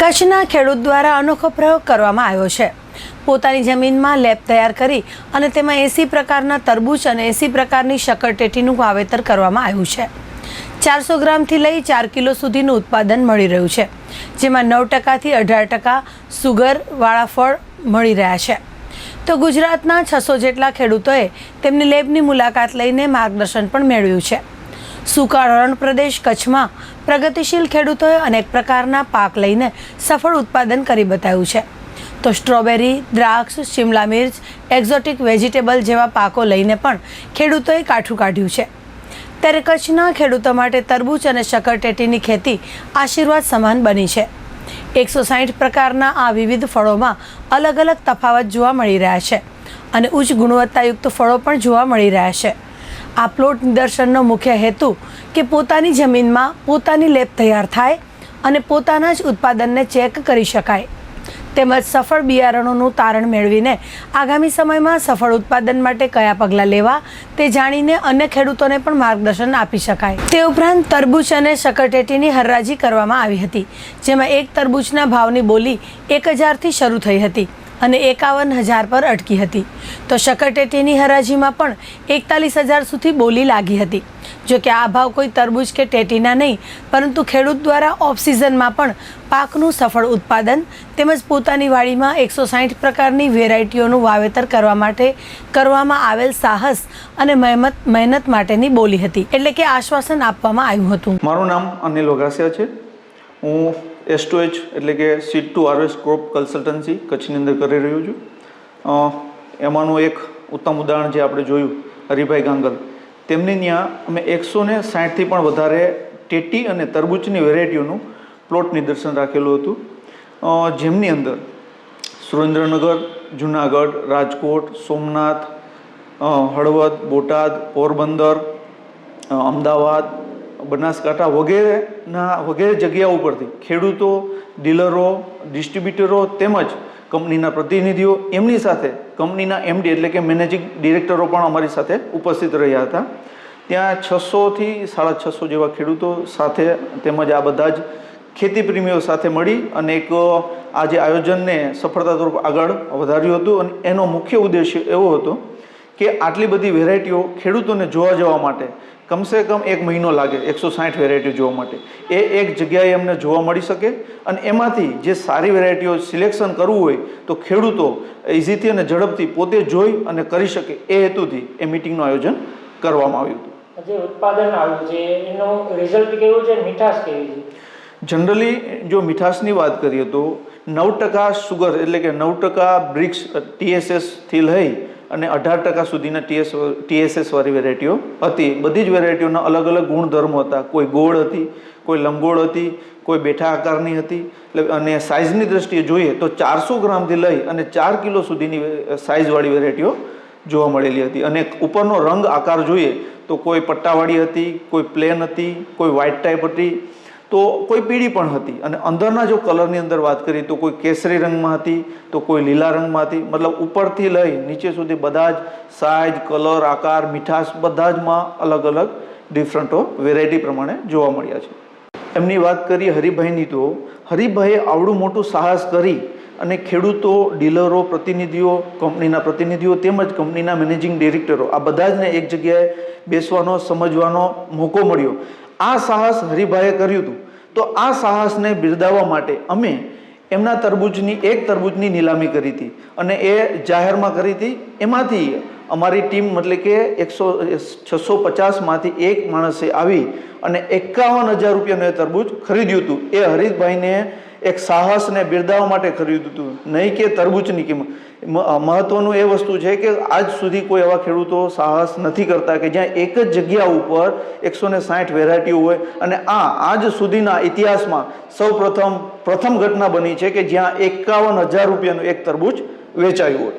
કચ્છના ખેડૂત દ્વારા અનોખો પ્રયોગ કરવામાં આવ્યો છે. પોતાની જમીનમાં લેબ તૈયાર કરી અને તેમાં એસી પ્રકારના તરબૂચ અને એસી પ્રકારની શક્કરટેટીનું વાવેતર કરવામાં આવ્યું છે. ચારસો ગ્રામથી લઈ ચાર કિલો સુધીનું ઉત્પાદન મળી રહ્યું છે, જેમાં નવ ટકાથી અઢાર ટકા સુગરવાળા ફળ મળી રહ્યા છે. તો ગુજરાતના છસો જેટલા ખેડૂતોએ તેમની લેબની મુલાકાત લઈને માર્ગદર્શન પણ મેળવ્યું છે. સૂકા રણ પ્રદેશ કચ્છમાં પ્રગતિશીલ ખેડૂતોએ અનેક પ્રકારના પાક લઈને સફળ ઉત્પાદન કરી બતાવ્યું છે. તો સ્ટ્રોબેરી, દ્રાક્ષ, શિમલા મિર્ચ, એક્ઝોટિક વેજીટેબલ જેવા પાકો લઈને પણ ખેડૂતોએ કાઠું કાઢ્યું છે. ત્યારે કચ્છના ખેડૂતો માટે તરબૂચ અને શક્કરટેટીની ખેતી આશીર્વાદ સમાન બની છે. એકસો સાઠ પ્રકારના આ વિવિધ ફળોમાં અલગ અલગ તફાવત જોવા મળી રહ્યા છે અને ઉચ્ચ ગુણવત્તાયુક્ત ફળો પણ જોવા મળી રહ્યા છે. આ પ્લોટ નિદર્શનનો મુખ્ય હેતુ કે પોતાની જમીનમાં પોતાની લેબ તૈયાર થાય અને પોતાના જ ઉત્પાદનને ચેક કરી શકાય. તેમજ સફળ બિયારણોનું તારણ મેળવીને આગામી સમયમાં સફળ ઉત્પાદન માટે કયા પગલાં લેવા તે જાણીને અન્ય ખેડૂતોને પણ માર્ગદર્શન આપી શકાય. તે ઉપરાંત તરબૂચ અને શકરટેટીની હરરાજી કરવામાં આવી હતી, જેમાં એક તરબૂચના ભાવની બોલી એક હજારથી શરૂ થઈ હતી. અને એકાવન હજાર પર અટકી હતી. તો શકરટેટીની હરાજીમાં પણ એકતાલીસ હજાર સુધી બોલી લાગી હતી. જો કે આ ભાવ કોઈ તરબૂચ કે ટેટીના નહીં, પરંતુ ખેડૂત દ્વારા ઓફ સિઝનમાં પણ પાકનું સફળ ઉત્પાદન તેમજ પોતાની વાડીમાં એકસો સાઠ પ્રકારની વેરાયટીઓનું વાવેતર કરવા માટે કરવામાં આવેલ સાહસ અને મહેનત મહેનત માટેની બોલી હતી. એટલે કે આશ્વાસન આપવામાં આવ્યું હતું. મારું નામ અનિલ વઘાસિયા છે. હું એસ્ટોએચ એટલે કે seed to harvest crop consultancy કચ્છની અંદર કરી રહ્યો છું. એમાંનું એક ઉત્તમ ઉદાહરણ જે આપણે જોયું, હરિભાઈ ગાંગલ. તેમની ત્યાં અમે એકસો ને સાઠથી પણ વધારે ટેટી અને તરબૂચની વેરાયટીઓનું પ્લોટ નિદર્શન રાખેલું હતું. જેમની અંદર સુરેન્દ્રનગર, જુનાગઢ, રાજકોટ, સોમનાથ હળવદ, બોટાદ, પોરબંદર અમદાવાદ બનાસકાંઠા વગેરેના વગેરે જગ્યાઓ ઉપરથી ખેડૂતો, ડીલરો, ડિસ્ટ્રીબ્યુટરો તેમજ કંપનીના પ્રતિનિધિઓ એમની સાથે, કંપનીના એમડી એટલે કે મેનેજિંગ ડિરેક્ટરો પણ અમારી સાથે ઉપસ્થિત રહ્યા હતા. ત્યાં છસોથી સાડા છસો જેવા ખેડૂતો સાથે તેમજ આ બધા જ ખેતી પ્રેમીઓ સાથે મળી અને એક આ જે આયોજનને સફળતાપૂર્વક આગળ વધાર્યું હતું અને એનો મુખ્ય ઉદ્દેશ્ય એવો હતો કે આટલી બધી વેરાયટીઓ ખેડૂતોને જોવા જવા માટે કમસે કમ એક મહિનો લાગે એકસો સાઠ વેરાયટીઓ જોવા માટે. એ એક જગ્યાએ અમને જોવા મળી શકે અને એમાંથી જે સારી વેરાયટીઓ સિલેક્શન કરવું હોય તો ખેડૂતો ઇઝીથી અને ઝડપથી પોતે જોઈ અને કરી શકે એ હેતુથી એ મિટિંગનું આયોજન કરવામાં આવ્યું હતું. જે ઉત્પાદન આવ્યું છે એનું રિઝલ્ટ કેવું છે મીઠાશ કેવી છે? જનરલી જો મીઠાશની વાત કરીએ તો નવ ટકા સુગર એટલે કે નવ ટકા બ્રિક્સ ટીએસએસથી લઈ અને અઢાર ટકા સુધીના ટીએસ ટીએસએસ વાળી વેરાયટીઓ હતી. બધી જ વેરાયટીઓના અલગ અલગ ગુણધર્મો હતા. કોઈ ગોળ હતી, કોઈ લંબગોળ હતી, કોઈ બેઠા આકારની હતી. એટલે અને સાઇઝની દ્રષ્ટિએ જોઈએ તો ચારસો ગ્રામથી લઈ અને ચાર કિલો સુધીની સાઇઝવાળી વેરાયટીઓ જોવા મળેલી હતી. અને ઉપરનો રંગ આકાર જોઈએ તો કોઈ પટ્ટાવાળી હતી, કોઈ પ્લેન હતી, કોઈ વ્હાઇટ ટાઈપ હતી. તો કોઈ પીળી પણ હતી. અને અંદરના જો કલરની અંદર વાત કરીએ તો કોઈ કેસરી રંગમાં હતી, તો કોઈ લીલા રંગમાં હતી. મતલબ ઉપરથી લઈ નીચે સુધી બધા જ સાઇઝ કલર આકાર, મીઠાશ બધા જમાં અલગ અલગ ડિફરન્ટો વેરાયટી પ્રમાણે જોવા મળ્યા છે. એમની વાત કરીએ હરિભાઈની તો, હરિભાઈએ આવડું મોટું સાહસ કરી અને ખેડૂતો, ડીલરો, પ્રતિનિધિઓ, કંપનીના પ્રતિનિધિઓ તેમજ કંપનીના મેનેજિંગ ડિરેક્ટરો આ બધા જને એક જગ્યાએ બેસવાનો, સમજવાનો મોકો મળ્યો. આ સાહસ હરિભાઈએ કર્યું હતું. તો આ સાહસને બિરદાવવા માટે અમે એમના તરબૂચની, એક તરબૂચની નીલામી કરી હતી. અને એ જાહેરમાં કરી હતી. એમાંથી અમારી ટીમ એટલે કે એકસો, છસો પચાસમાંથી એક માણસે આવી અને એકાવન હજાર રૂપિયાનું એ તરબૂચ ખરીદ્યું હતું. એ હરીશભાઈને એક સાહસને બિરદાવવા માટે ખરીદ્યું હતું. નહીં કે તરબૂચની કિંમત. મહત્વનું એ વસ્તુ છે કે આજ સુધી કોઈ એવા ખેડૂતો સાહસ નથી કરતા કે જ્યાં એક જ જગ્યા ઉપર એકસો ને સાઠ વેરાયટીઓ હોય અને આ, આજ સુધીના ઇતિહાસમાં સૌ પ્રથમ પ્રથમ ઘટના બની છે કે જ્યાં એકાવન હજાર રૂપિયાનું એક તરબૂચ વેચાયું હોય.